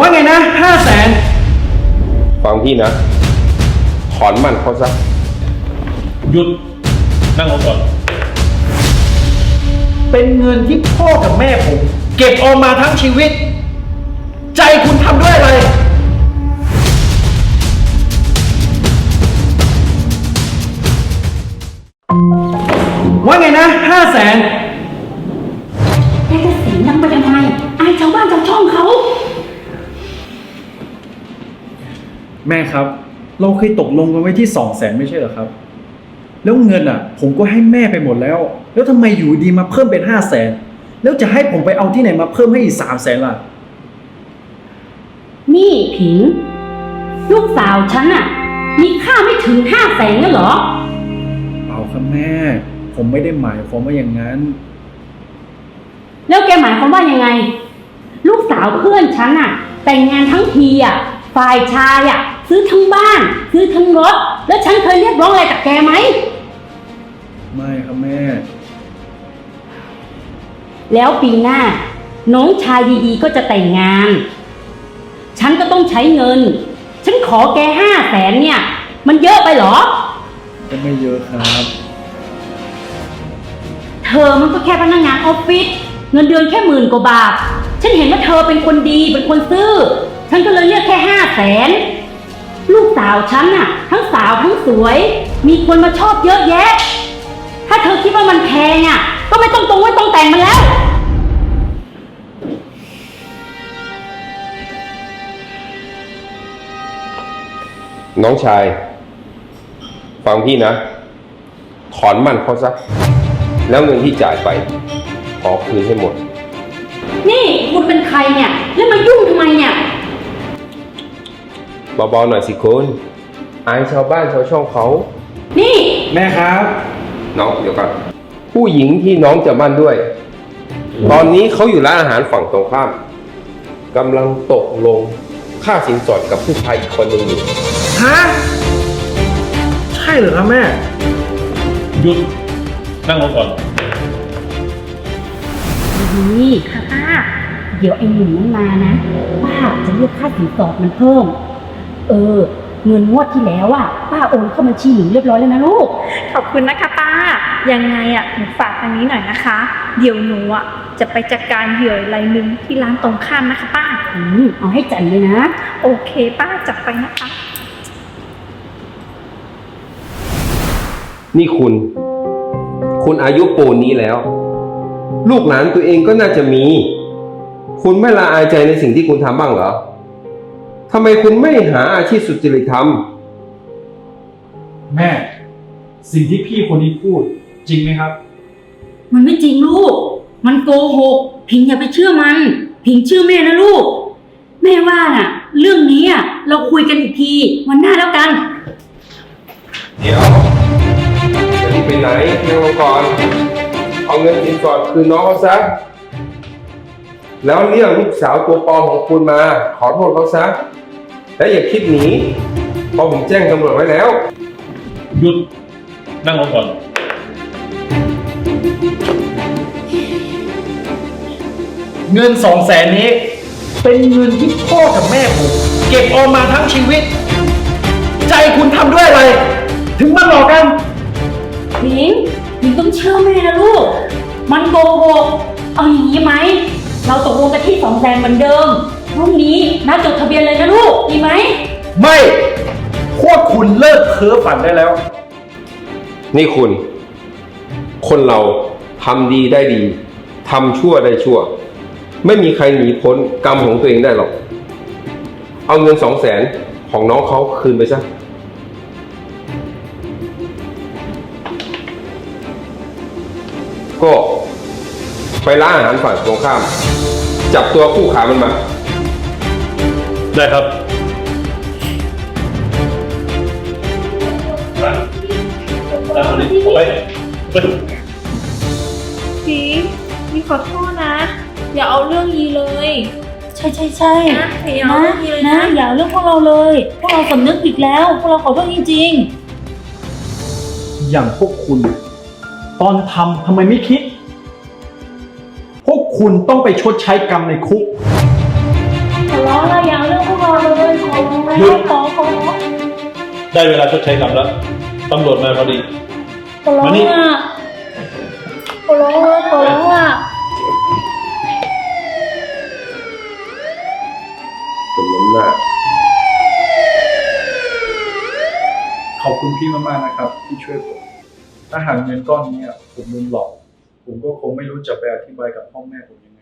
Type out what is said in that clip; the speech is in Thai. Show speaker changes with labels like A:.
A: ว่าไงนะห้าแสน
B: ฟังพี่นะ ถอนมันเขาซะ
C: หยุด นั่งลงก่อน
A: เป็นเงินที่พ่อกับแม่ผม เก็บออมมาทั้งชีวิต ใจคุณทำด้วยอะไร ว่าไงนะห้าแสน
D: แกจะเสียงดังไปทำไม อายชาวบ้านชาวช่องเขา
A: แม่ครับ เราเคยตกลงกันไว้ที่สองแสนไม่ใช่เหรอครับ แล้วเงินอะ ผมก็ให้แม่ไปหมดแล้ว แล้วทำไมอยู่ดีมาเพิ่มเป็นห้าแสนแล้วจะให้ผมไปเอาที่ไหนมาเพิ่มให้อีกสามแสนล่ะ
D: นี่ผิง ลูกสาวฉันอะมีค่าไม่ถึงห้าแสนแล้วเหรอ
A: เอาครับแม่ ผมไม่ได้หมายความว่าอย่างนั้น
D: แล้วแกหมายความว่ายังไง ลูกสาวเพื่อนฉันอะแต่งงานทั้งทีอะฝ่ายชายอะ ซื้อทั้งบ้าน ซื้อทั้งรถ แล้วฉันเคยเรียกร้องอะไรจากแกไหม
A: ไม่ครับแม่
D: แล้วปีหน้า น้องชายดีๆก็จะแต่งงาน ฉันก็ต้องใช้เงิน ฉันขอแกห้าแสนเนี่ย มันเยอะไปเหรอ
A: ก็ไม่เยอะครับ
D: เธอมันก็แค่พนักงานออฟฟิศเงินเดือนแค่หมื่นกว่าบาท ฉันเห็นว่าเธอเป็นคนดีเป็นคนซื่อ ฉันก็เลยเรียกแค่ห้าแสน ลูกสาวฉันน่ะ ทั้งสาวทั้งสวย มีคนมาชอบเยอะแยะ ถ้าเธอคิดว่ามันแพงอะ ก็ไม่ต้องตรงไว้ต้องแต่งมันแล้ว
B: น้องชาย ฟังพี่นะ ถอนมันเขาซะ แล้วเงินที่จ่ายไป ขอคืนให้หมด
D: นี่คุณเป็นใครเนี่ย แล้วมา เบา
B: ๆหน่อยสิคุณอายชาวบ้านชาวช่องเขา
D: นี่
A: แม่ครับ
B: น้องเดี๋ยวก่อนผู้หญิงที่น้องจะมั่นด้วย ตอนนี้เขาอยู่ร้านอาหารฝั่งตรงข้ามกำลังตกลงค่าสินสอดกับผู้ชายอีกคนหนึ่งอยู่
A: ฮะ ใช่เหรอครับแม่
C: หยุดนั่งลงก่อน
D: นี่ค่ะป้า เดี๋ยวไอ้หนุ่มนั้นมานะ ป้าจะเรียกค่าสินสอดมันเพิ่ม เออ เงินงวดที่แล้วอะป้าโอนเข้าบัญชีหนูเรียบร้อยแล้วนะลูก
E: ขอบคุณนะคะป้า ยังไงอะหนูฝากทางนี้หน่อยนะคะ เดี๋ยวหนูอะจะไปจัดการเหยื่อรายหนึ่งที่ร้านตรงข้ามนะคะป้า
D: อืมเอาให้ใจเลยนะ
E: โอเคป้าจัดไปนะคะ
B: นี่คุณ คุณอายุปูนนี้แล้ว ลูกหลานตัวเองก็น่าจะมี คุณไม่ละอายใจในสิ่งที่คุณทำบ้างเหรอ ทำไมคุณไม่หาอาชีพสุจริตทำ
A: แม่ สิ่งที่พี่คนนี้พูดจริงไหมครับ
D: มันไม่จริงลูก มันโกหก พิงอย่าไปเชื่อมัน พิงเชื่อแม่นะลูก แม่ว่าน่ะ เรื่องนี้อะเราคุยกันอีกทีวันหน้าแล้วกัน
B: เดี๋ยวจะรีบไปไหนนั่งลงก่อน เอาเงินสินสอดคืนน้องเขาซะ แล้วเรียกลูกสาวตัวปลอมของคุณมา ขอโทษเขาซะ และอย่าคิดหนีเพราะผมแจ้งตำรวจไว้แล้ว
C: หยุดนั่งลงก่อน
A: เงินสองแสนนี้ เป็นเงินที่พ่อกับแม่ผมเก็บออมมาทั้งชีวิต ใจคุณทำด้วยอะไร ถึงมาหลอกกัน
D: พิงพิงต้องเชื่อแม่นะลูก มันโกหกเอาอย่างนี้ไหม เราตกลงกันที่สองแสนเหมือนเดิมพรุ่งนี้นัดจดทะเบียนเลยนะลูกดีไหม
A: ไม่ พวกคุณเลิกเพ้อฝันได้แล้ว
B: นี่คุณ คนเราทำดีได้ดีทำชั่วได้ชั่ว ไม่มีใครหนีพ้นกรรมของตัวเองได้หรอก เอาเงินสองแสนของน้องเขาคืนไปซะ ก็ ไปร้านอาหารฝั่งตรงข้าม จับตัวผู้ขามันมา
C: ได้ครับไปนั่งลงดิไปไป
E: พีมีขอโทษนะ อย่าเอาเรื่องยีเลย
D: ใช่ใช่ใช่
E: นะอย่าเอา
D: นะ
E: เรื่องยีเลย
D: นะ
E: นะ
D: อย่าเอาเรื่องพวกเราเลย พวกเราสำนึกผิดแล้ว พวกเราขอโทษจริง
A: อย่างพวกคุณ ตอนทำทำไมไม่คิดพวก คุณต้องไปชดใช้กรรมในคุก
E: แต่ล้อเราอยากเรื่องพวกเราไปเลยขอไม่ให้ขอขอ
C: ได้เวลาชดใช้กรรมแล้วตำรวจมาพอดี
E: ขอร้องอะขอร้องอะขอร้องอะ
B: เป็นน้ำหน้
A: ขอบคุณพี่มากๆนะครับ ที่ช่วยผม ถ้าหากเงินก้อนนี้ผมโดนหลอก ผมก็คงไม่รู้จะไปอธิบายกับพ่อแม่ผมยังไง